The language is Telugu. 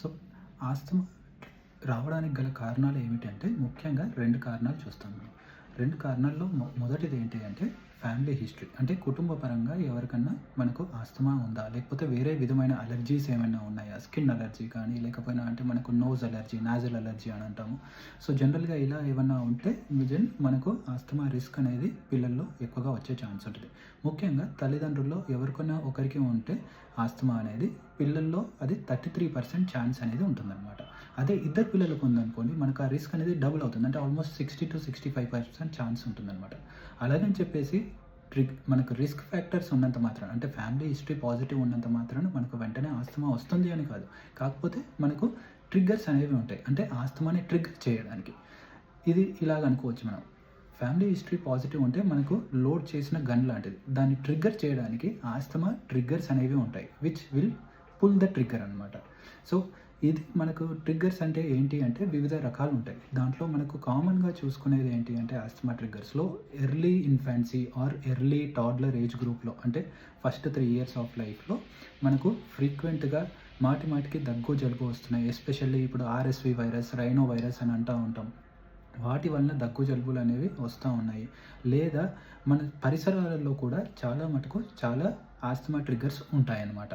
సో ఆస్తమా రావడానికి గల కారణాలు ఏమిటంటే ముఖ్యంగా రెండు కారణాలు చూస్తాం మనం. రెండు కారణాల్లో మొ- మొదటిది ఏంటి అంటే ఫ్యామిలీ హిస్టరీ. అంటే కుటుంబ పరంగా ఎవరికన్నా మనకు ఆస్తమా ఉందా? లేకపోతే వేరే విధమైన అలర్జీస్ ఏమైనా ఉన్నాయా? స్కిన్ అలర్జీ కానీ లేకపోయినా అంటే మనకు నోజ్ అలర్జీ నాజల్ అలర్జీ అని అంటాము. సో జనరల్గా ఇలా ఏమన్నా ఉంటే నిజం మనకు ఆస్తమా రిస్క్ అనేది పిల్లల్లో ఎక్కువగా వచ్చే ఛాన్స్ ఉంటుంది. ముఖ్యంగా తల్లిదండ్రుల్లో ఎవరికైనా ఒకరికి ఉంటే ఆస్తమా అనేది పిల్లల్లో అది థర్టీ త్రీ పర్సెంట్ ఛాన్స్ అనేది ఉంటుందన్నమాట. అదే ఇద్దరు పిల్లలకు ఉందనుకోండి మనకు ఆ రిస్క్ అనేది డబుల్ అవుతుంది. అంటే almost sixty two sixty five percent chance ఉంటుందన్నమాట అలాగని చెప్పేసి ట్రిక్ మనకు రిస్క్ ఫ్యాక్టర్స్ ఉన్నంత మాత్రం అంటే ఫ్యామిలీ హిస్టరీ పాజిటివ్ ఉన్నంత మాత్రాన మనకు వెంటనే ఆస్తమా వస్తుంది అని కాదు. కాకపోతే మనకు ట్రిగ్గర్స్ అనేవి ఉంటాయి. అంటే ఆస్తమాని ట్రిగ్గర్ చేయడానికి. ఇది ఇలాగ అనుకోవచ్చు మనం. ఫ్యామిలీ హిస్టరీ పాజిటివ్ ఉంటే మనకు లోడ్ చేసిన గన్ లాంటిది. దాన్ని ట్రిగ్గర్ చేయడానికి ఆస్తమా ట్రిగ్గర్స్ అనేవి ఉంటాయి which will pull the trigger అనమాట సో ఇది మనకు ట్రిగ్గర్స్ అంటే ఏంటి అంటే వివిధ రకాలు ఉంటాయి. దాంట్లో మనకు కామన్గా చూసుకునేది ఏంటి అంటే asthma ట్రిగ్గర్స్లో early infancy or early toddler age గ్రూప్లో అంటే ఫస్ట్ త్రీ ఇయర్స్ ఆఫ్ లైఫ్లో మనకు ఫ్రీక్వెంట్గా మాటి మాటికి దగ్గు జలుబు వస్తున్నాయి. ఎస్పెషల్లీ ఇప్పుడు ఆర్ఎస్వి వైరస్ రైనో వైరస్ అని అంటూ ఉంటాం. వాటి వలన దగ్గు జలుబులు అనేవి వస్తూ ఉన్నాయి. లేదా మన పరిసరాలలో కూడా చాలా మటుకు చాలా ఆస్తమా ట్రిగ్గర్స్ ఉంటాయన్నమాట.